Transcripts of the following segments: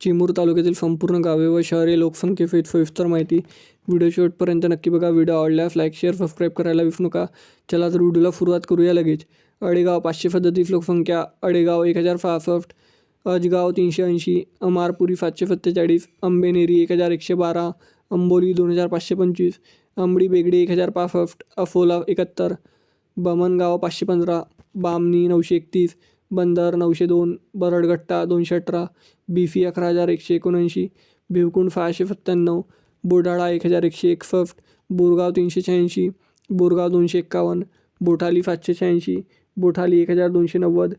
चिमूर तालुक्यातील संपूर्ण गावे व शहरे लोकसंख्येसहित सविस्तर माहिती. व्हिडिओ शेवटपर्यंत नक्की बघा. व्हिडिओ आवडल्यास लाईक शेअर सबस्क्राईब करायला विसरू नका. चला तर व्हिडिओला सुरुवात करूया लगेच. अडेगाव पाचशे सदतीस लोकसंख्या. अडेगाव एक हजार सहासष्ट. अजगाव तीनशे ऐंशी. अमारपुरी सातशे सत्तेचाळीस. आंबेनेरी एक हजार एकशे बारा. अंबोली दोन हजार पाचशे पंचवीस. आंबडी बेगडी एक हजार पासष्ट. अफोला एकाहत्तर. बमनगाव पाचशे पंधरा. बामणी नऊशे एकतीस. बंदर नऊशे दोन बरडगट्टा दोनशे अठरा बीफी अकरा हजार एकशे एकोणऐंशी भिवकुंड सहाशे सत्त्याण्णव बोडाळा एक हजार एकशे एकसष्ट बोरगाव तीनशे शहाऐंशी बोरगाव दोनशे एक्कावन्न बोठाली सातशे शहाऐंशी बोठाली एक हजार दोनशे नव्वद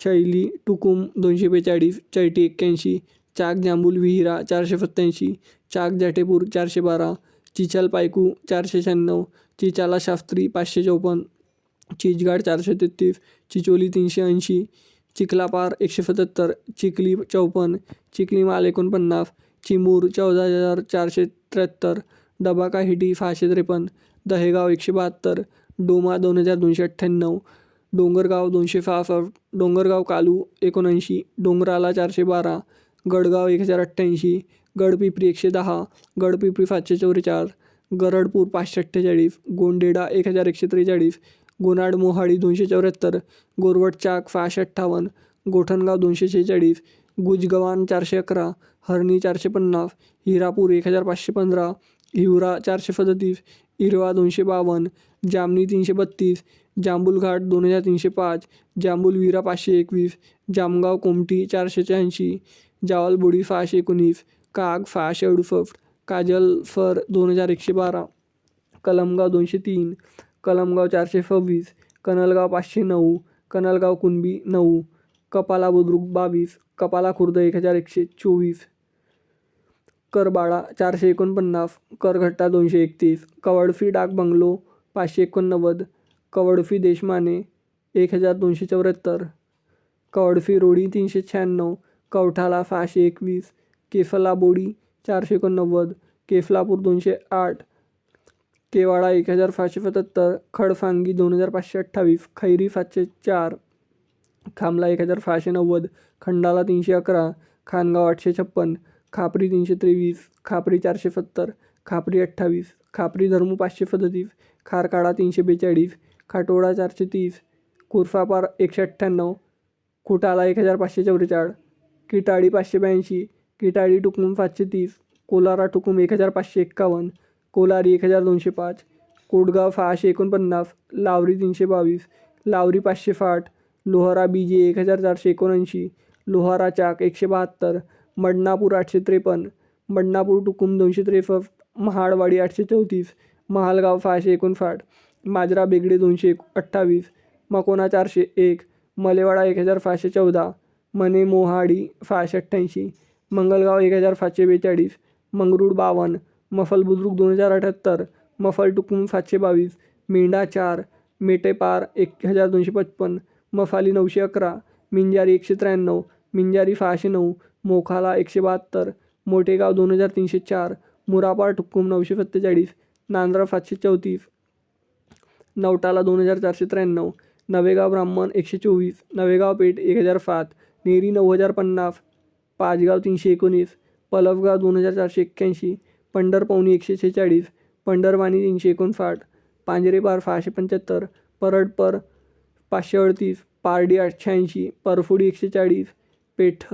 चैली टुकुम दोनशे बेचाळीस चैटी एक्क्याऐंशी चाक जांबूल विहिरा चारशे सत्त्याऐंशी चाक जाटेपूर चारशे बारा चिचल पायकू चारशे शहाण्णव चिचाला शास्त्री पाचशे चौपन्न चिचगाड चारशे तेहतीस चिचोली तीनशे ऐंशी चिखलापार एकशे सत्याहत्तर चिखली चौपन्न चिखलीमाल एकोणपन्नास चिमूर चौदा हजार चारशे त्र्याहत्तर डबाका हिटी सहाशे त्रेपन्न दहेगाव एकशे बहात्तर डोमा दोन हजार दोनशे अठ्ठ्याण्णव डोंगरगाव दोनशे सहासष्ट डोंगरगाव कालू एकोणऐंशी डोंगराला चारशे बारा गडगाव एक हजार अठ्ठ्याऐंशी गडपिपरी एकशे दहा गडपिपरी सातशे चौवेचाळीस गरडपूर पाचशे अठ्ठेचाळीस गोंडेडा एक हजार एकशे त्रेचाळीस गोनाड मोहाळी दोनशे चौऱ्याहत्तर गोरवट चाक सहाशे अठ्ठावन्न गोठणगाव दोनशे शेहेचाळीस गुजगवान चारशे अकरा हरणी चारशे पन्नास हिरापूर एक हजार पाचशे पंधरा हिवरा चारशे सदतीस इरवा दोनशे बावन्न जामनी तीनशे बत्तीस जांभूलघाट दोन हजार तीनशे पाच जांभूलविरा पाचशे एकवीस जामगाव कोमटी चारशे शहाऐंशी जावलबुडी सहाशे एकोणीस काग सहाशे अडुसष्ट काजलफर दोन हजार एकशे बारा कलमगाव दोनशे तीन कलमगाव चारशे सव्वीस कनलगाव पाचशे नऊ कनलगाव कुणबी नऊ कपाला बुद्रुक बावीस कपाला खुर्द एक हजार एकशे चोवीस करबाळा चारशे एकोणपन्नास करघट्टा दोनशे एकतीस कवडफी डाक बंगलो पाचशे एकोणनव्वद कवडफी देशमाने एक हजार दोनशे चौऱ्याहत्तर कवडफी रोडी तीनशे शहाण्णव कवठाला सहाशे एकवीस केफला बोडी चारशे एकोणनव्वद केफलापूर दोनशे आठ केवाडा एक हजार पाचशे सत्याहत्तर खडफांगी दोन हजार पाचशे अठ्ठावीस खैरी सातशे चार खामला एक हजार सहाशे नव्वद खंडाला तीनशे अकरा खानगाव आठशे छप्पन खापरी तीनशे तेवीस खापरी चारशे सत्तर खापरी अठ्ठावीस खापरी धर्मू पाचशे सदतीस खारकाडा तीनशे बेचाळीस खाटोडा चारशे तीस कुर्फापार एकशे अठ्ठ्याण्णव कुटाला एक हजार पाचशे चौवेचाळ किटाळी पाचशे ब्याऐंशी किटाळी टुकुम सातशे तीस कोलारा टुकुम एक हजार पाचशे एक्कावन्न कोलारी एक हजार दोनशे पाच कोटगाव सहाशे एकोणपन्नास लावरी तीनशे बावीस लावरी पाचशे साठ लोहारा बीजे एक हजार चारशे एकोणऐंशी लोहारा चाक एकशे बहात्तर मडणापूर आठशे त्रेपन्न मडणापूर टुकुम दोनशे त्रेसष्ट महाडवाडी आठशे चौतीस महालगाव सहाशे एकोणसाठ माजरा बेगडे दोनशे एक अठ्ठावीस मकोना चारशे एक मलेवाडा एक हजार सहाशे चौदा मने मोहाडी सहाशे अठ्ठ्याऐंशी मंगलगाव एक हजार सातशे बेचाळीस मंगरूळ बावन्न मफल बुद्रुक दोन हजार अठ्याहत्तर मफल टुकुम सातशे बावीस मेंढा चार मेटेपार एक हजार दोनशे पचपन्न मफाली नऊशे अकरा मिंजारी एकशे त्र्याण्णव मिंजारी सहाशे नऊ मोखाला एकशे बहात्तर मोठेगाव दोन हजार तीनशे चार मुरापार टुक्कुम नऊशे सत्तेचाळीस नांद्रा सातशे चौतीस नवटाला दोन हजार चारशे त्र्याण्णव नवेगाव ब्राह्मण एकशे चोवीस नवेगाव पेठ एक हजार सात नेरी नऊ हजार पन्नास पाचगाव तीनशे एकोणीस पलवगाव दोन हजार चारशे एक्क्याऐंशी पंढरपवनी एकशे शेहेचाळीस पंढरवाणी तीनशे एकोणसाठ पांजरेपार सहाशे पंच्याहत्तर परडपर पाचशे अडतीस पारडी आठशे ऐंशी परफुडी एकशे चाळीस पेठ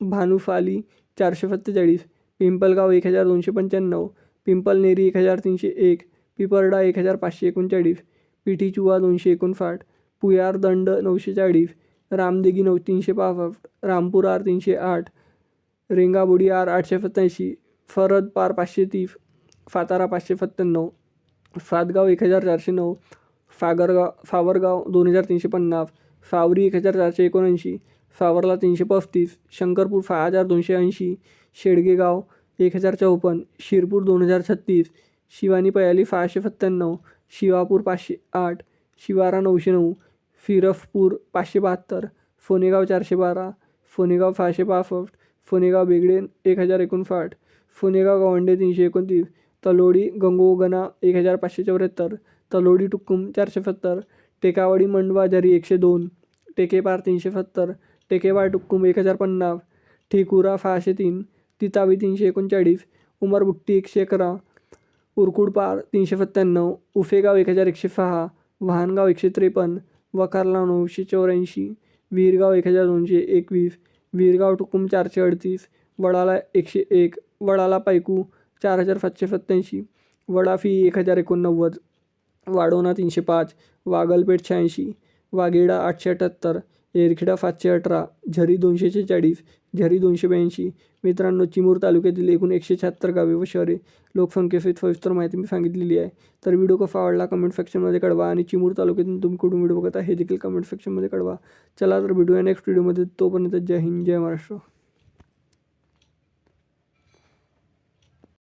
भानुफाली चारशे सत्तेचाळीस पिंपलगाव एक हजार दोनशे पंच्याण्णव पिंपलनेरी एक हजार तीनशे एक पिपरडा एक हजार पाचशे एकोणचाळीस पिठीचुवा दोनशे एकोणसाठ पुयार दंड नऊशे चाळीस रामदेगी नऊ तीनशे पासष्ट रामपूर आर तीनशे आठ रेंगाबोडी आर आठशे सत्त्याऐंशी फरद पार पाचशे तीस सातारा पाचशे सत्त्याण्णव सातगाव एक हजार चारशे नऊ सागरगाव सावरगाव दोन हजार तीनशे पन्नास सावरी एक हजार चारशे एकोणऐंशी सावरला तीनशे पस्तीस शंकरपूर सहा हजार दोनशे ऐंशी शेडगेगाव एक हजार चौपन्न शिरपूर दोन हजार छत्तीस शिवानी पयाली सहाशे सत्त्याण्णव शिवापूर पाचशे आठ शिवारा नऊशे नऊ फिरफपूर पाचशे बहात्तर फोनेगाव चारशे बारा फोनेगाव सहाशे पासष्ट फोनेगाव बेगडे एक हजार एकोणसाठ फोनेगाव गवंडे तीनशे एकोणतीस तलोडी गंगोगना एक हजार पाचशे चौऱ्याहत्तर तलोडी टुक्कुम चारशे सत्तर टेकावाडी मंडवा जरी एकशे दोन टेकेपार तीनशे सत्तर टेकेपार टुक्कुम एक हजार पन्नास ठिकुरा सहाशे तीन तितावी तीनशे एकोणचाळीस उमरबुट्टी एकशे अकरा उरकुडपार तीनशे सत्त्याण्णव उफेगाव एक हजार एकशे सहा वाहनगाव एकशे त्रेपन्न वकारला नऊशे चौऱ्याऐंशी वीरगाव एक हजार दोनशे एकवीस वीरगाव टुकुम चारशे अडतीस वडाला एकशे एक वडाला पायकू चार हजार सातशे सत्त्याऐंशी वडाफी एक हजार एकोणनव्वद वाडोना तीनशे पाच वागलपेठ शहाऐंशी वाघेडा आठशे अठ्ठ्याहत्तर एरखेडा सातशे अठरा झरी दोनशे शेहेचाळीस झरी दोनशे ब्याऐंशी. मित्रांनो चिमूर तालुक्यातील एकूण एकशे शहात्तर गावे व शहरे लोकसंख्येसहित सविस्तर माहिती मी सांगितलेली आहे. तर व्हिडिओ कसा आवडला कमेंट सेक्शनमध्ये कळवा आणि चिमूर तालुक्यातून तुम्ही कुठून व्हिडिओ बघता हे देखील कमेंट सेक्शनमध्ये कळवा. चला तर व्हिडिओ नेक्स्ट व्हिडिओमध्ये. तोपर्यंत जय हिंद जय महाराष्ट्र.